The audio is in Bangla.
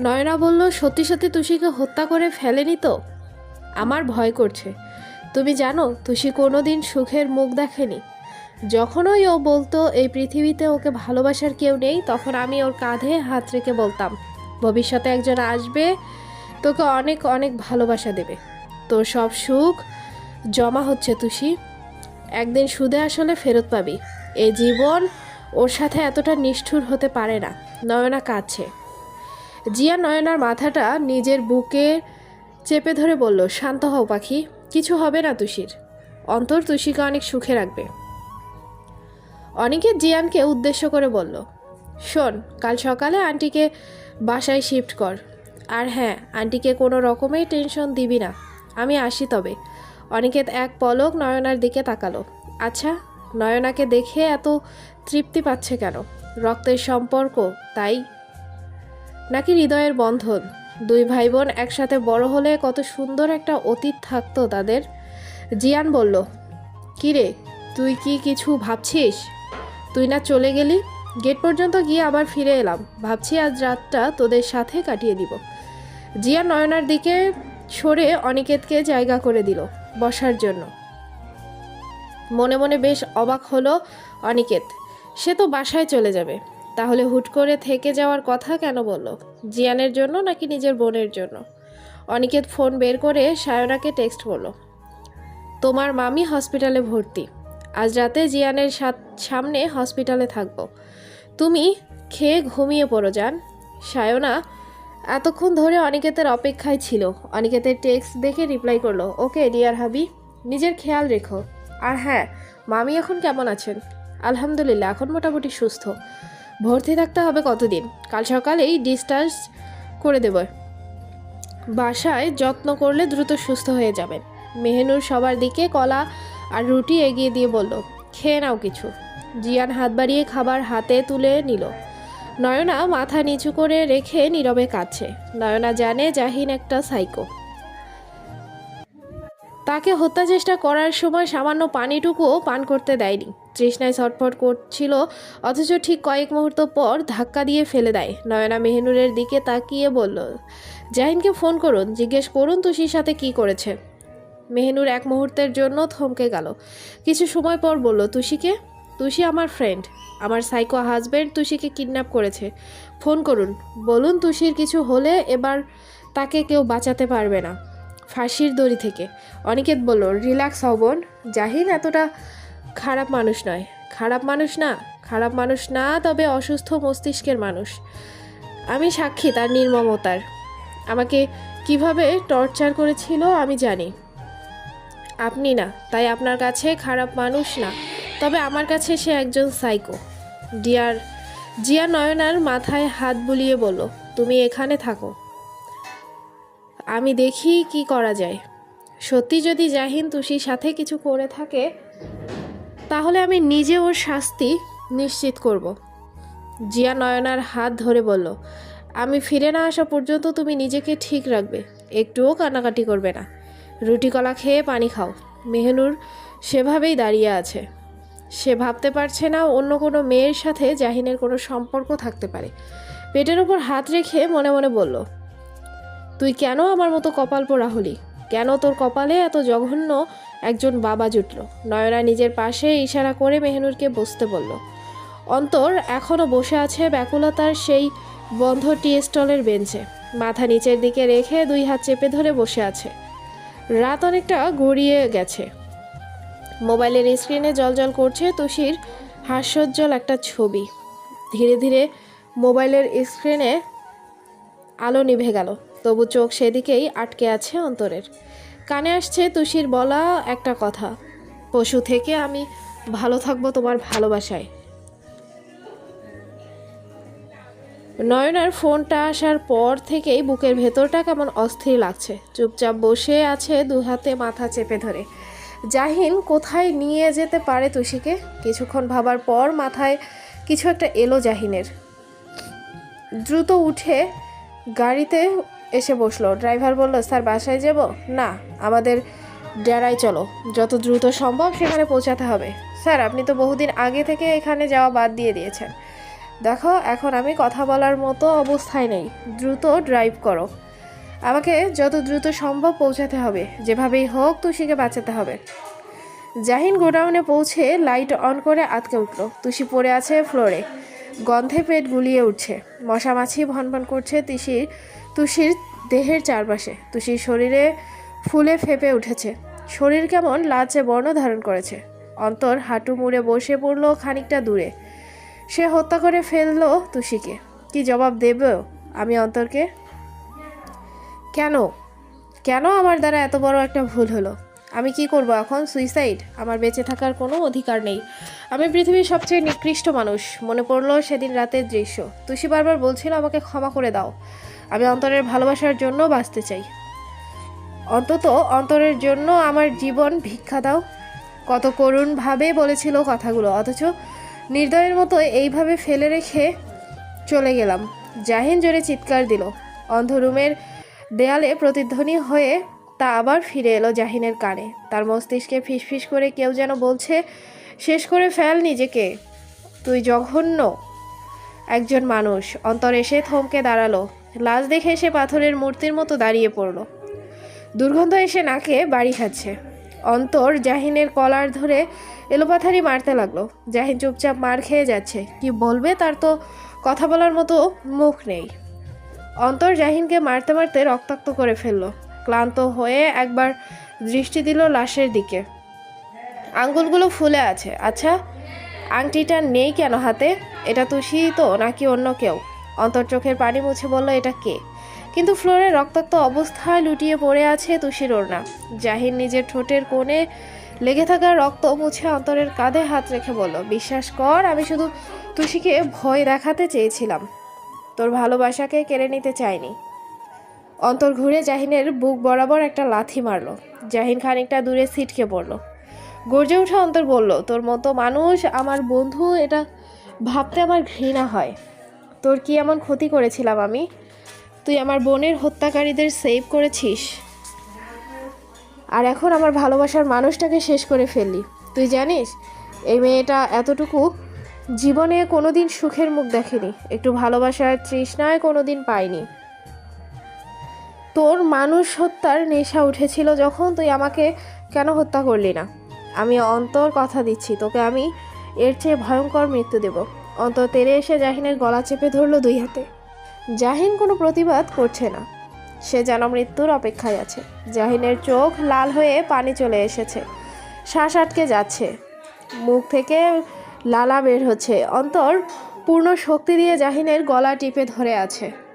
নয়না বলল, সত্যি সত্যি তুষিকে হত্যা করে ফেলেনি তো? আমার ভয় করছে। তুমি জানো, তুষি কোনো দিন সুখের মুখ দেখেনি। যখনই ও বলতো, এই পৃথিবীতে ওকে ভালোবাসার কেউ নেই, তখন আমি ওর কাঁধে হাত রেখে বলতাম, ভবিষ্যতে একজন আসবে, তোকে অনেক অনেক ভালোবাসা দেবে। তোর সব সুখ জমা হচ্ছে, তুষি। একদিন সুদে আসলে ফেরত পাবি। এই জীবন ওর সাথে এতটা নিষ্ঠুর হতে পারে না। নয়না কাঁদছে। জিয়া নয়নার মাথাটা নিজের বুকে চেপে ধরে বলল, শান্ত হও পাখি, কিছু হবে না তুষির। অন্তর তুষিকে অনেক সুখে রাখবে। অনেকে জিয়ানকে উদ্দেশ্য করে বলল, শোন, কাল সকালে আন্টিকে বাসায় শিফট কর। আর হ্যাঁ আন্টিকে কোনো রকমেই টেনশন দিবি না। আমি আসি তবে। অনিকেত এক পলক নয়নার দিকে তাকালো। আচ্ছা নয়নাকে দেখে এত তৃপ্তি পাচ্ছে কেন? রক্তের সম্পর্ক, তাই নাকি হৃদয়ের বন্ধন? দুই ভাই বোন একসাথে বড় হলে কত সুন্দর একটা অতীত থাকতো তাদের। জিয়ান বলল কিরে তুই কি কিছু ভাবছিস? তুই না চলে গেলি? গেট পর্যন্ত গিয়ে আবার ফিরে এলাম। ভাবছি আজ রাতটা তোদের সাথে কাটিয়ে দিব। জিয়ান নয়নার দিকে সরে অনিকেতকে জায়গা করে দিল বসার জন্য। মনে মনে বেশ অবাক হলো অনিকেত। সে তো বাসায় চলে যাবে। তাহলে হুট করে থেকে যাওয়ার কথা কেন বলল? জিয়ানের জন্য নাকি নিজের বোনের জন্য? অনিকেত ফোন বের করে সায়নাকে টেক্সট করল। তোমার মামি হসপিটালে ভর্তি। আজ রাতে জিয়ানের সামনে হসপিটালে থাকব। তুমি খেয়ে ঘুমিয়ে পড়ো যান সায়না এতক্ষণ ধরে অনিকেতের অপেক্ষায় ছিল। অনিকেতের টেক্সট দেখে রিপ্লাই করল, ওকে ডিয়ার হাবি, নিজের খেয়াল রেখো। আর হ্যাঁ মামি এখন কেমন আছেন? আলহামদুলিল্লাহ, এখন মোটামুটি সুস্থ। ভর্তি থাকতে হবে কতদিন? কাল সকালেই ডিসচার্জ করে দেব। বাসায় যত্ন করলে দ্রুত সুস্থ হয়ে যাবেন মেহনুর সবার দিকে কলা আর রুটি এগিয়ে দিয়ে বলল, খেয়ে নাও কিছু। জিয়ান হাত বাড়িয়ে খাবার হাতে তুলে নিল। নয়না মাথা নিচু করে রেখে নীরবে কাঁদছে। নয়না জানে জাহিন একটা সাইকো তাকে হত্যা চেষ্টা করার সময় সামান্য পানিটুকুও পান করতে দেয়নি। তৃষ্ণায় ছটফট করছিল, অথচ ঠিক কয়েক মুহূর্ত পর ধাক্কা দিয়ে ফেলে দেয়। নয়না মেহনুরের দিকে তাকিয়ে বলল, জাহিনকে ফোন করুন, জিজ্ঞেস করুন তুষির সাথে কি করেছে। মেহনুর এক মুহূর্তের জন্য থমকে গেল। কিছু সময় পর বলল, তুষিকে? তুষি আমার ফ্রেন্ড আমার সাইকো হাজব্যান্ড তুষিকে কিডন্যাপ করেছে। ফোন করুন। বলুন তুষির কিছু হলে এবার তাকে কেউ বাঁচাতে পারবে না। ফাঁসির দড়ি থেকে। অনিকেত বলল, রিল্যাক্স হবন জাহিন এতটা খারাপ মানুষ নয়। খারাপ মানুষ না, খারাপ মানুষ না, তবে অসুস্থ মস্তিষ্কের মানুষ। আমি সাক্ষী তার নির্মমতার। আমাকে কীভাবে টর্চার করেছিল আমি জানি। আপনি না, তাই আপনার কাছে খারাপ মানুষ না, তবে আমার কাছে সে একজন সাইকো। ডিয়ার জিয়া নয়নার মাথায় হাত বুলিয়ে বলল, তুমি এখানে থাকো। আমি দেখি কি করা যায়। সত্যি যদি জাহিন তুষির সাথে কিছু করে থাকে তাহলে আমি নিজে ওর শাস্তি নিশ্চিত করব। জিয়া নয়নার হাত ধরে বলল, আমি ফিরে না আসা পর্যন্ত তুমি নিজেকে ঠিক রাখবে। একটুও কান্নাকাটি করবে না। রুটি কলা খেয়ে পানি খাও। মেহনুর সেভাবেই দাঁড়িয়ে আছে। সে ভাবতে পারছে না অন্য কোনো মেয়ের সাথে জাহিনের কোনো সম্পর্ক থাকতে পারে। পেটের ওপর হাত রেখে মনে মনে বলল, তুই কেন আমার মতো কপাল পোড়া হলি? কেন তোর কপালে এত জঘন্য একজন বাবা জুটল। নয়না নিজের পাশে ইশারা করে মেহনুরকে বসতে বলল, অন্তর এখনও বসে আছে ব্যাকুলতার সেই বন্ধ টি স্টলের বেঞ্চে। মাথা নিচের দিকে রেখে দুই হাত চেপে ধরে বসে আছে। রাত অনেকটা গড়িয়ে গেছে। মোবাইলের স্ক্রিনে জলজল করছে তুষির হাস্যোজ্জ্বল একটা ছবি। ধীরে ধীরে মোবাইলের স্ক্রিনে আলো নিভে গেল। তবু চোখ সেদিকেই আটকে আছে অন্তরের। কানে আসছে তুষির বলা একটা কথা, পশু থেকে আমি ভালো থাকব তোমার ভালোবাসায়। নয়নার ফোনটা আসার পর থেকেই বুকের ভেতরটা কেমন অস্থির লাগছে। চুপচাপ বসে আছে দু হাতে মাথা চেপে ধরে। জাহিন কোথায় নিয়ে যেতে পারে তুষিকে? কিছুক্ষণ ভাবার পর মাথায় কিছু একটা এলো জাহিনের। দ্রুত উঠে গাড়িতে এসে বসল। ড্রাইভার বলল, স্যার, বাসায় যাব? না, আমাদের ডেরায় চলো। যত দ্রুত সম্ভব সেখানে পৌঁছাতে হবে। স্যার, আপনি তো বহুদিন আগে থেকে এখানে যাওয়া বাদ দিয়ে দিয়েছেন। দেখো, এখন আমি কথা বলার মতো অবস্থায় নেই। দ্রুত ড্রাইভ করো। আমাকে যত দ্রুত সম্ভব পৌঁছাতে হবে। যেভাবেই হোক তুষিকে বাঁচাতে হবে। জাহিন গোডাউনে পৌঁছে লাইট অন করে আটকে উঠল। তুষি পড়ে আছে ফ্লোরে। গন্ধে পেট গুলিয়ে উঠছে। মশা মশামাছি ভনভন করছে তিসির তুষির দেহের চারপাশে। তুষির শরীরে ফুলে ফেপে উঠেছে। শরীর কেমন লাচে বর্ণ ধারণ করেছে। অন্তর হাঁটু মুড়ে বসে পড়ল খানিকটা দূরে। সে হত্যা করে ফেলল তুষিকে কি জবাব দেব আমি অন্তরকে? কেন? কেন আমার দ্বারা এত বড় একটা ভুল হলো? আমি কি করব এখন? সুইসাইড আমার বেঁচে থাকার কোনো অধিকার নেই। আমি পৃথিবীর সবচেয়ে নিকৃষ্ট মানুষ। মনে পড়ল সেদিন রাতের দৃশ্য। তুষি বারবার বলছিল, আমাকে ক্ষমা করে দাও। আমি অন্তরের ভালোবাসার জন্য বাঁচতে চাই। অন্তত অন্তরের জন্য আমার জীবন ভিক্ষা দাও। কত করুণভাবে বলেছিল কথাগুলো। অথচ নির্দয়ের মতো এইভাবে ফেলে রেখে চলে গেলাম। জাহিন জোরে চিৎকার দিল। অন্ধ রুমের দেয়ালে প্রতিধ্বনি হয়ে তা আবার ফিরে এলো জাহিনের কানে। তার মস্তিষ্কে ফিসফিস করে কেউ যেন বলছে, শেষ করে ফেল নিজেকে। তুই জঘন্য একজন মানুষ। অন্তর এসে থমকে দাঁড়াল। লাশ দেখে সে পাথরের মূর্তির মতো দাঁড়িয়ে পড়ল। দুর্গন্ধ এসে নাকে বাড়ি খাচ্ছে। অন্তর জাহিনের কলার ধরে এলোপাথারি মারতে লাগল। জাহিন চুপচাপ মার খেয়ে যাচ্ছে। কি বলবে তার তো কথা বলার মতো মুখ নেই। অন্তর জাহিনকে মারতে মারতে রক্তাক্ত করে ফেলল। ক্লান্ত হয়ে একবার দৃষ্টি দিল লাশের দিকে। আঙ্গুলগুলো ফুলে আছে। আচ্ছা আংটিটা নেই কেন হাতে? এটা তুষি তো, নাকি অন্য কেউ? অন্তর চোখের পানি মুছে বলল, এটা কে? কিন্তু ফ্লোরে রক্তাক্ত অবস্থায় লুটিয়ে পড়ে আছে তুষির ওড়না। জাহিন নিজের ঠোঁটের কোণে লেগে থাকা রক্ত মুছে অন্তরের কাঁধে হাত রেখে বলল, বিশ্বাস কর, আমি শুধু তুষিকে ভয় দেখাতে চেয়েছিলাম। তোর ভালোবাসাকে কেড়ে নিতে চাইনি। অন্তর ঘুরে জাহিনের বুক বরাবর একটা লাথি মারলো। জাহিন খানিকটা দূরে ছিটকে পড়ল। গর্জে উঠে অন্তর বলল, তোর মতো মানুষ, আমার বন্ধু, এটা ভাবতে আমার ঘৃণা হয়। তোর কি এমন ক্ষতি করেছিলাম আমি? তুই আমার বোনের হত্যাকারীদের সেভ করেছিস। আর এখন আমার ভালোবাসার মানুষটাকে শেষ করে ফেললি। তুই জানিস, এই মেয়েটা এতটুকু জীবনে কোনোদিন সুখের মুখ দেখেনি। একটু ভালোবাসার তৃষ্ণায় কোনোদিন পায়নি। তোর মানুষ হত্যার নেশা উঠেছিল যখন তুই আমাকে কেন হত্যা করলি না? আমি অন্তর কথা দিচ্ছি, তোকে আমি এর চেয়ে ভয়ঙ্কর মৃত্যু দেব। অন্তর তেরে এসে জাহিনের গলা চেপে ধরলো দুই হাতে। জাহিন কোনো প্রতিবাদ করছে না। সে যেন মৃত্যুর অপেক্ষায় আছে। জাহিনের চোখ লাল হয়ে পানি চলে এসেছে। শ্বাস আটকে যাচ্ছে। মুখ থেকে লালা বের হচ্ছে। অন্তর পূর্ণ শক্তি দিয়ে জাহিনের গলা টিপে ধরে আছে।